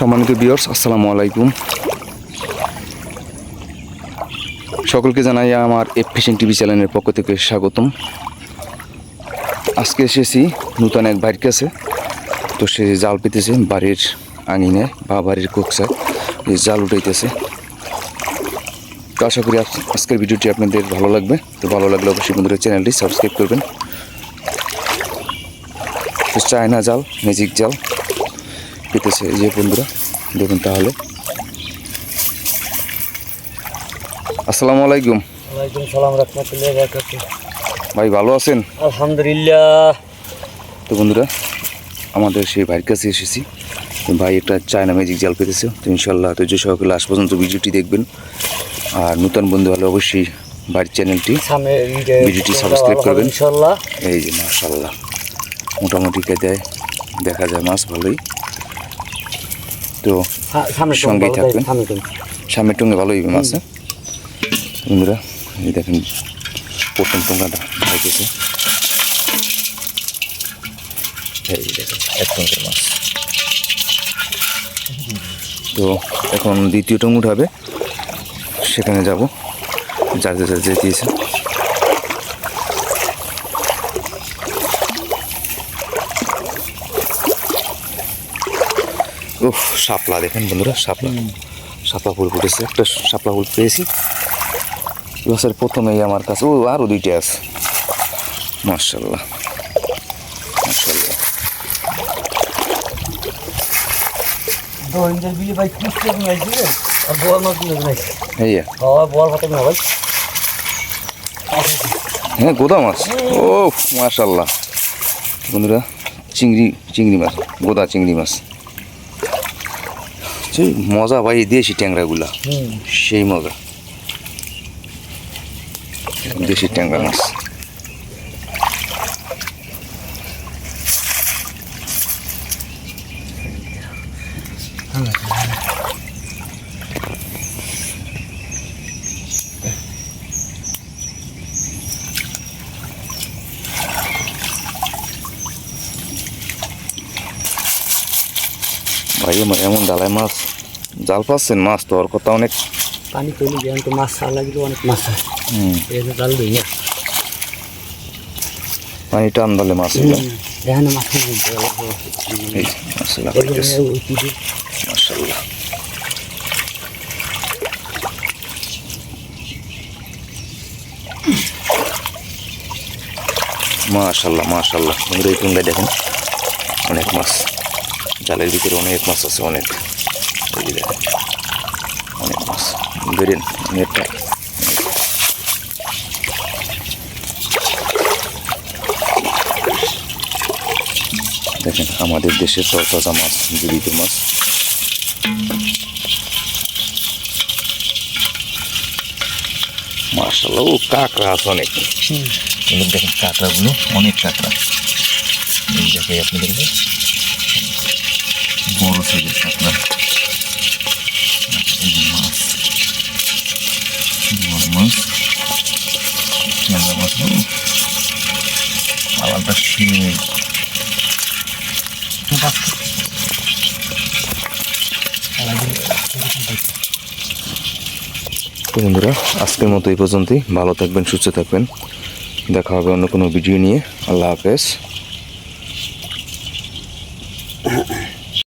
সম্মানিত বিয়র্স আসসালামু আলাইকুম। সকলকে জানাই আমার এফ ফিশিং টিভি চ্যানেলের পক্ষ থেকে স্বাগতম। আজকে এসেছি নূতন এক বাড়ির কাছে। তো সে জাল পেতেছে বাড়ির আঙিনে বা বাড়ির কোকসায় জাল উঠাইতেছে। তো আশা করি আজকের ভিডিওটি আপনাদের ভালো লাগবে। তো ভালো লাগলে অবশ্যই বন্ধুরা চ্যানেলটি সাবস্ক্রাইব করবেন। তো চায়না জাল ম্যাজিক জাল। পেতেছে এই যে বন্ধুরা দেখুন তাহলে। আসসালামু আলাইকুম। ওয়ালাইকুম সালাম রহমতুল্লাহ ভাই ভালো আছেন? আলহামদুলিল্লাহ। তো বন্ধুরা আমাদের সেই ভাইয়ের কাছে এসেছি। ভাই একটা চায়না ম্যাজিক জাল পেতেছে। তো ইনশাল্লাহ তো যে সকলে আজ পর্যন্ত ভিডিওটি দেখবেন। আর নতুন বন্ধু হলে অবশ্যই বাড়ির চ্যানেলটি ভিডিওটি সাবস্ক্রাইব করবেন। ইনশাল্লাহ এই যে মাশাল্লাহ মোটামুটি দেয় দেখা যায় মাছ ভালোই। তো হ্যাঁ, টং সঙ্গেই থাকবেন। সামনে টঙ্গে ভালোই মাছ? বন্ধুরা এই দেখেন প্রথম টঙ্কাটা ভাইতেছে এই দেখেন এক টঙ্কের মাছ। তো এখন দ্বিতীয় টং উঠাবে সেখানে যাব। যা যা যা যেতেছে উফ শাপলা দেখেন বন্ধুরা শাপলা। শাপলা ফুল ফুটেছে একটা শাপলা ফুল পেয়েছি। এবছর প্রথমেই আমার কাছে ও আরও দুইটা আছে। মার্শাল্লাহ মার্শাল্লাহ হ্যাঁ। হ্যাঁ গোদা মাছ। ও মার্শাল্লাহ বন্ধুরা চিংড়ি চিংড়ি মাছ গোদা চিংড়ি মাছ। সেই মজা ভাই দেশি ট্যাংরাগুলা। সেই মজা। দেশি ট্যাংরা মাছ। ভাই এমন ডালায় মাছ। জাল পাচ্ছেন মাছ তো ওর কথা অনেক পানি তৈরি যেমন তো মাছ ছাড়া লাগলে অনেক মাছ জাল দিই না। পানি টান দালে মাছ মাছ। মাশাল্লাহ মাশাল্লাহ এই টুঙ্গায় দেখেন অনেক মাছ। জালের ভিতরে অনেক মাছ আছে অনেক। দেখেন অনেক মাছ। বেরেন নেটটা দেখেন আমাদের দেশের তরতাজা মাছ জীবিত মাছ। মার্শাল্লাহ ও কাঁকড়া আছে অনেক। দেখেন কাঁকড়াগুলো অনেক কাঁকড়া। দেখে আপনি দেখবেন বড় সাইজের কাঁকড়া বন্ধুরা, আজকের মতো এই পর্যন্তই। ভালো থাকবেন, সুস্থ থাকবেন। দেখা হবে অন্য কোনো ভিডিও নিয়ে। আল্লাহ হাফেজ।